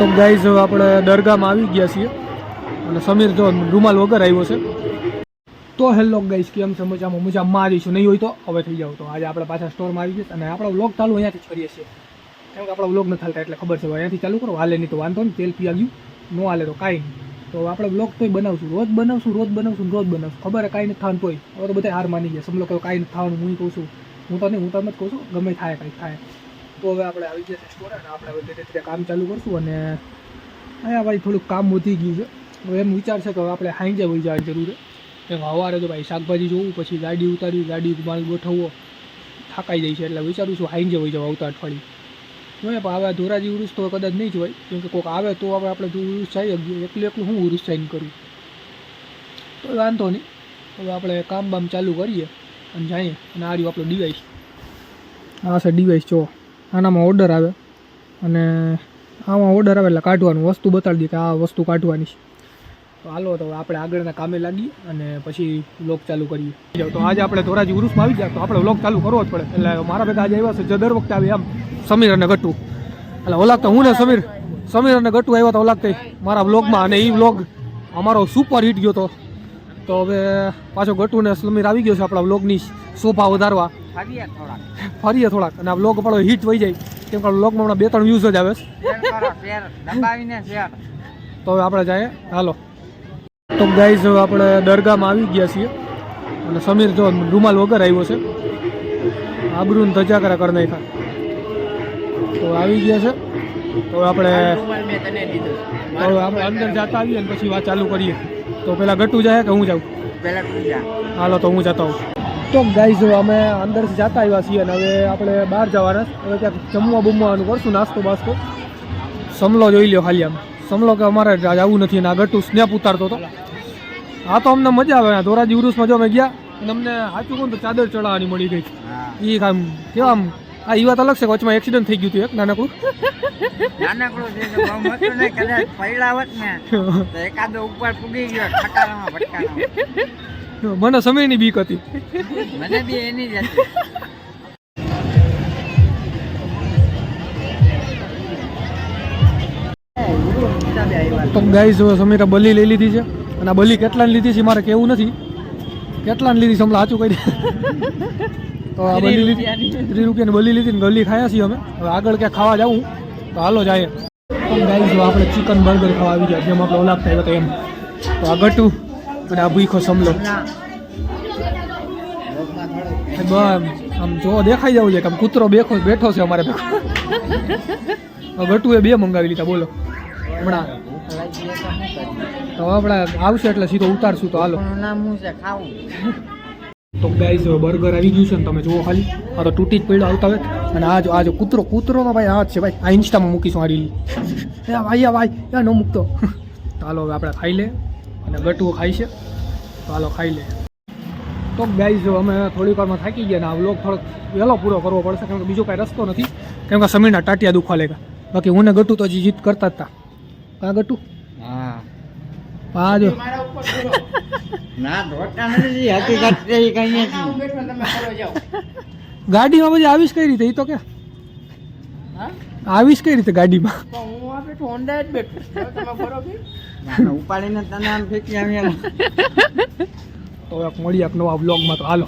તો ગાઈઝ આપણે દરગાહમાં આવી ગયા છીએ. અને સમીર જો રૂમાલ વગર આવ્યો છે. તો હેલો ગાઈઝ કેમ છે? મજામાં મજામાં. આવીશું નહીં હોય તો હવે થઈ જાવ તો. આજે આપણે પાછા સ્ટોરમાં આવી ગયા અને આપણો વ્લોગ ચાલુ અહીંયાથી છોડીએ છીએ. કેમ કે આપણો વ્લોગ નથી હાલતા એટલે ખબર છે. અહીંયાથી ચાલુ કરો. હાલે નહીં તો વાંધો નહીં. તેલ પી આવ્યું ન હાલે તો કાંઈ નહીં. તો આપણે વ્લોગ તોય બનાવશું. રોજ બનાવશું રોજ બનાવશું રોજ બનાવશું. ખબર કાંઈ નથી થવાનું તોય. હવે તો બધા હાર માની ગયા સમલો કે કાંઈ નથી થવાનું. હું કહું છું. હું તો નહીં, હું તમને જ કહું છું. ગમે થાય, કાંઈ થાય. તો હવે આપણે આવી ગયા સ્ટોર અને આપણે હવે ધીરે ધીરે કામ ચાલુ કરશું અને અહીંયા ભાઈ થોડુંક કામ વધી ગયું છે. હવે એમ વિચાર છે કે હવે આપણે હાંજે વહી જવાની જરૂર છે. એમ સવારે તો ભાઈ શાકભાજી જોવું, પછી ગાડી ઉતારવી, ગાડી માલ ગોઠવવો, થાકાઈ જાય છે એટલે વિચારું છું હાંજે વહી જવા આવતા અઠવાડિયે. જોઈએ, પણ હવે ધોરાજી ઉરુસ તો કદાચ નહીં જ કેમ કે કોઈક આવે તો હવે આપણે જો ઉરુસ જઈએ એકલું એકલું હું ઉરુસ જઈને કરું. તો વાંધો નહીં. હવે આપણે કામ બામ ચાલુ કરીએ અને જઈએ અને આ રહ્યું આપણું ડિવાઇસ હા, સર ડિવાઇસ જો આનામાં ઓર્ડર આવે. અને આમાં ઓર્ડર આવે એટલે કાઢવાનું, વસ્તુ બતાડી દે કે આ વસ્તુ કાઢવાની છે. તો હાલો, તો આપણે આગળના કામે લાગીએ અને પછી લોક ચાલુ કરીએ. તો આજે આપણે ધોરાજી ઉરુસમાં આવી ગયા, તો આપણે લોક ચાલુ કરવો જ પડે. એટલે મારા ભેગા આજે આવ્યા છે, જે દર વખતે આવે આમ સમીર અને ગટ્ટુ એટલે ઓલાક તો હું ને સમીર સમીર અને ગટુ આવ્યા તો ઓલાક મારા બ્લોગમાં અને એ વ્લોગ અમારો સુપર હિટ ગયો તો. તો હવે પાછો ગટુ ને સમીર આવી ગયો છે આપણા વ્લોગની શોભા વધારવા. ફરીએ થોડાક. ફરીએ થોડાક. અને આ વ્લોગ આપણો હિટ વહી જાય. કેમ કે વ્લોગમાં હમણાં બે ત્રણ વ્યૂઝ જ આવે છે. તો હવે આપણે જઈએ. હાલો. તો ગાઈઝ આપણે દરગાહમાં આવી ગયા છીએ. અને સમીર જો રૂમાલ વગર આવ્યો છે. આબરૂન ધજાકરા કરી નાખ્યા. તો આવી ગયા છે. તો આપણે તો આપણે અંદર જતા આવીએ અને પછી વાત ચાલુ કરીએ. તો પેલા ગટુ જાય કે હું જાઉં? પેલા તું જા. હાલો તો હું જતો હોઉં તો ગાઈઝ અમે અંદરથી જતા આવ્યા છીએ અને હવે આપણે બહાર જવાના. હવે ક્યાંક જમવા બમવાનું કરશું નાસ્તો બાસ્તો. સમલો જોઈ લ્યો ખાલી આમ. સમલો કે અમારે જવું નથી અને આ ગટુ સ્નેપ ઉતારતો હતો. આ તો અમને મજા આવે. ધોરાજી ઉરુસમાં જો અમે ગયા અને અમને સાચું કહું તો ચાદર ચડાવવાની મળી ગઈ. હા. એ આમ કેવા આમ? આ એ વાત અલગ છે વચમાં એક્સિડન્ટ થઈ ગયું હતું એક નાનકડું. નાનકડું છે તો બહુ મોટું નહીં કદાચ પૈડાવત ને તો એકાદો ઉપર પૂગી ગયો ઠકારામાં ભટકારામાં. મને સમયની બીક હતી. મને બી એની જ હતી. તો ગાઈઝ હવે સમીરે બલી લઈ લીધી છે. અને આ બલી કેટલાની લીધી છે મારે કેવું નથી. કેટલાની લીધી છે હમણાં સાચું કહી દે. તો આ બલી લીધી ત્રીસ રૂપિયાની બલી લીધી ને ગલી ખાયા છીએ અમે. હવે આગળ ક્યાં ખાવા જાવું તો હાલો જાય પણ ગાઈ આપણે ચિકન બર્ગર ખાવા આવી ગયા, જેમ આપણે ઓલાક થાય તો એમ. તો આ ગટુ અને આ ભૂખો સમલો. આમ જો દેખાઈ જવું છે કે આમ કૂતરો બેઠો બેઠો છે અમારે ભેગો. ગટુએ બે મંગાવી લીધા, બોલો. હમણાં. તો આપણે આવશે એટલે સીધો ઉતારશું, તો હાલો. નામ શું છે? ખાવું. તો ગાઈઝ બર્ગર આવી ગયું છે ને તમે જુઓ ખાલી. આ તો તૂટી જ પડ્યો આવતા હોય અને આ જો આ જો કૂતરો કૂતરો તો ભાઈ આ જ છે ભાઈ. આ ઇન્સ્ટામાં મૂકીશું આ એ ભાઈ, આ ભાઈ. એ ન મૂકતો. તો હાલો હવે આપણે ખાઈ લે. અને ગટુઓ ખાઈ છે. તો હાલો ખાઈ લે. તો ગાઈઝ અમે થોડીક વારમાં થાકી ગયા ને આ વ્લોગ થોડોક વહેલો પૂરો કરવો પડશે, કેમ કે બીજો કાંઈ રસ્તો નથી. કેમ કે સમીરના ટાટિયા દુખવા લેગા બાકી હું ને ગટુ તો હજી જીત કરતા હતા કા ગટુ? આ જો. ના ધોતા નથી હકીકત છે એ કઈ નથી. ગાડીમાં પછી આવીશ કઈ રીતે? એ તો કે. આવીશ કઈ રીતે ગાડીમાં? ના, ઉપાડીને તને આમ ફેંકી આવ્યા. તો એક મળીએ એક નવા બ્લોગમાં તો હાલો.